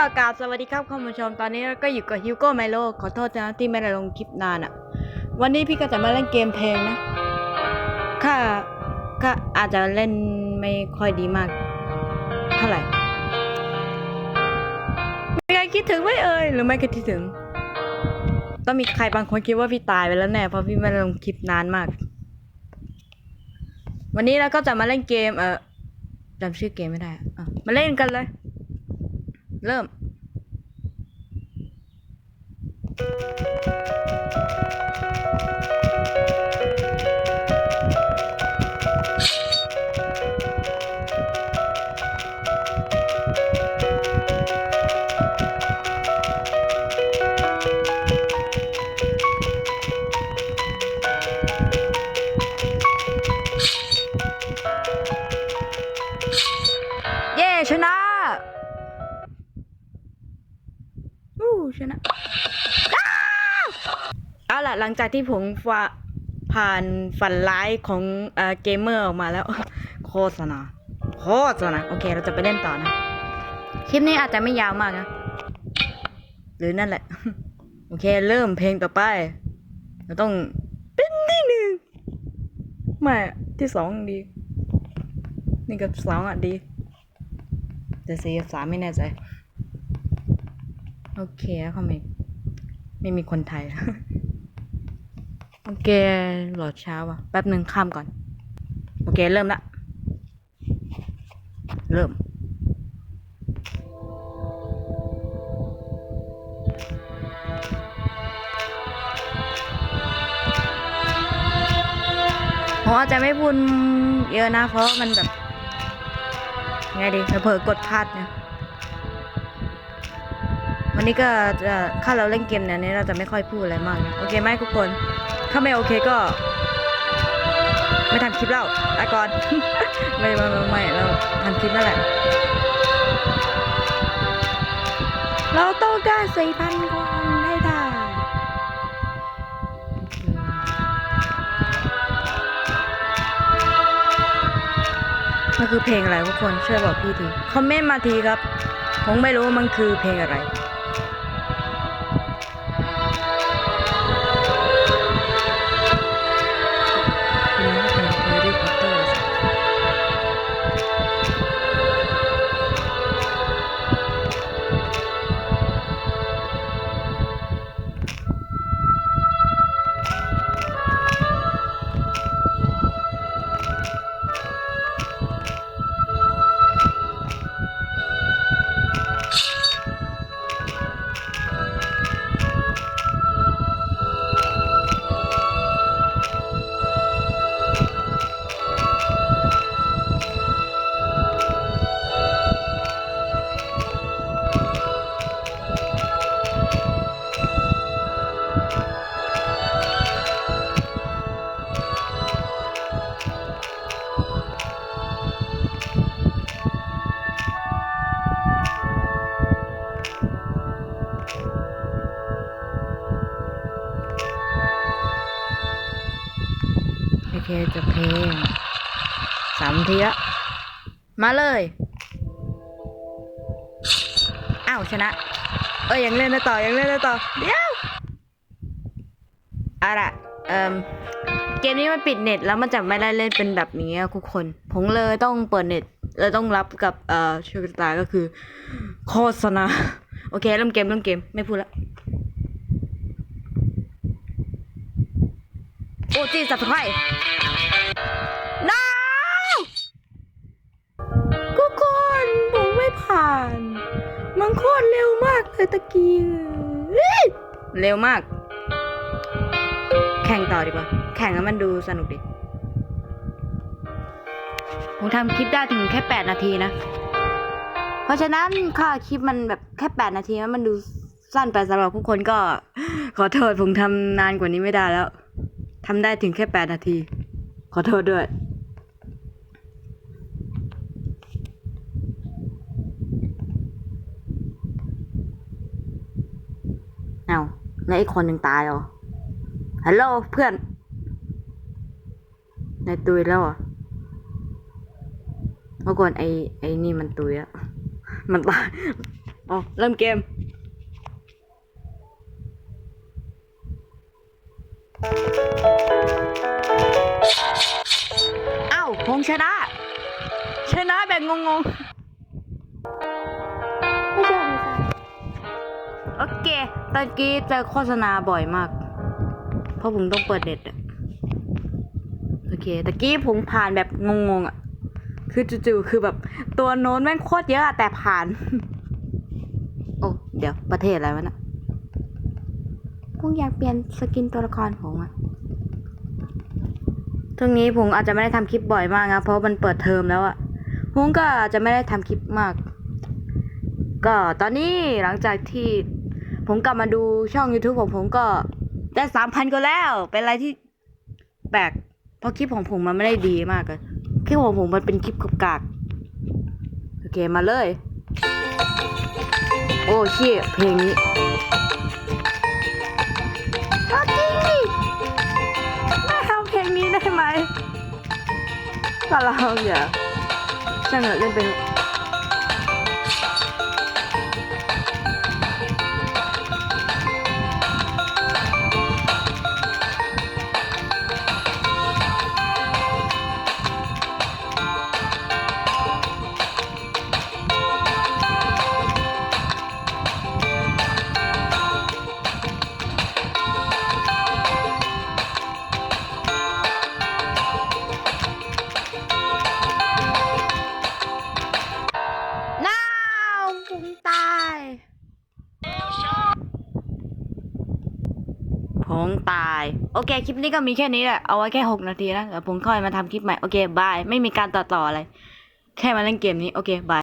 กราบสวัสดีครับคุณผู้ชมตอนนี้ก็อยู่กับฮิวโก้ไมโลขอโทษนะที่ไม่ได้ลงคลิปนานอะ่ะ วันนี้พี่ก็จะมาเล่นเกมเพลงนะค่ะก็อาจจะเล่นไม่ค่อยดีมาก เท่าไหร่มีใครคิดถึงไหมเอ่ยหรือไม่คิดถึง ต้องมีใครบางคนคิดว่าพี่ตายไปแล้วแน่เพราะพี่ไม่ได้ลงคลิปนานมาก วันนี้เราก็จะมาเล่นเกมเออจำชื่อเกมไม่ได้อะอะมาเล่นกันเลย เริ่ม เย้ชนะ ละหลังจากที่ผมฟาผ่านฝันร้ายของเอ่อเกมเมอร์ออกมาแล้ว โฆษณาโฆษณาโอเค เราจะไปเล่นต่อนะ คลิปนี้อาจจะไม่ยาวมากนะ หรือนั่นแหละ โอเค เริ่มเพลงต่อไป เราต้องเป็นที่หนึ่งไม่ที่สองดี นี่กับสองอะดี แต่สี่กับสามไม่แน่ใจ โอเคแล้วเขาไม่ไม่มีคนไทย โอเคโหลดเช้าอะแป๊บหนึ่งข้ามก่อน โอเค เริ่มละ เริ่ม ผมอาจจะไม่พูดเยอะนะ เพราะมันแบบ ไงดีเผลอกดพลาดเนี่ยวันนี้ก็จะถ้าเราเล่นเกมเนี่ยนี้เราจะไม่ค่อยพูดอะไรมากนะ โอเคไหมทุกคน ถ้าไม่โอเคก็ ไม่ทำคลิปแล้วลาก่อน ไม่ไม่ไม่ไม่เราทำคลิปนั่นแหละ เราต้องการสี่พันคนให้ได้มันคือเพลงอะไรทุกคนช่วยบอกพี่ทีคอมเมนต์มาทีครับ ผมไม่รู้ว่ามันคือเพลงอะไร จะเพลงสามทีละมาเลย อ้าวชนะ เอ้ยยังเล่นได้ต่อยังเล่นได้ต่อ เดี๋ยวอาล่ะเอ่มเกมนี้มันปิดเน็ตแล้วมันจะไม่ได้เล่นเป็นแบบนี้ทุกคน ผมเลยต้องเปิดเน็ตเลยต้องรับกับเอ่อชื่อตาก็คือ โฆษณา โอเคเริ่มเกมเริ่มเกมไม่พูดละ โอจีสับไข่น้าทุกคนผมไม่ผ่าน มันโคตรเร็วมากเลยตะกี้เร็วมาก แข่งต่อดีกว่า แข่งแล้วมันดูสนุกดีผมทำคลิปได้ถึงแค่ 8 นาทีนะ เพราะฉะนั้นค่าคลิปมันแบบแค่ 8 นาทีมันดูสั้นไปสำหรับทุกคนก็ ขอโทษผมทำนานกว่านี้ไม่ได้แล้ว ทำได้ถึงแค่ 8 นาที ขอโทษด้วย เอาแล้วอีกคนหนึ่งตายเหรอ ฮัลโหลเพื่อน ในตุยแล้วเหรอะเมื่อก่อนไอ้ไอ้นี่มันตุยอะมันตายอ๋อเริ่มเกม เอ้าผมชนะ ชนะแบบงงไม่ใช่ไม่ใช่ๆโอเคตะกี้เจอโฆษณาบ่อยมาก เพราะผมต้องเปิดเน็ตอะโอเคตะกี้ผมผ่านแบบงงๆอะคือจู่ๆคือแบบตัวโน้นแม่งโคตรเยอะอะแต่ผ่าน โอ้เดี๋ยวประเทศอะไรวะน่ะผมอยากเปลี่ยนสกินตัวละครผมอะ ตรงนี้ผมอาจจะไม่ได้ทำคลิปบ่อยมากนะเพราะมันเปิดเทอมแล้วอะผมก็อาจจะไม่ได้ทำคลิปมาก ก็ตอนนี้หลังจากที่ผมกลับมาดูช่อง YouTube ของผมก็ได้สามพันก็แล้ว เป็นอะไรที่แปลกเพราะคลิปของผมมันไม่ได้ดีมากเลยคลิปของผมมันเป็นคลิปกบกากโอเคมาเลย โอ้เชี่เพลงนี้ ก็เราอย่าช่ ผมตาย โอเค คลิปนี้ก็มีแค่นี้แหละ เอาไว้แค่หกนาทีนะเดี๋ยวผมค่อยมาทำคลิปใหม่ โอเค บาย ไม่มีการต่อต่ออะไร แค่มาเล่นเกมนี้ โอเค บาย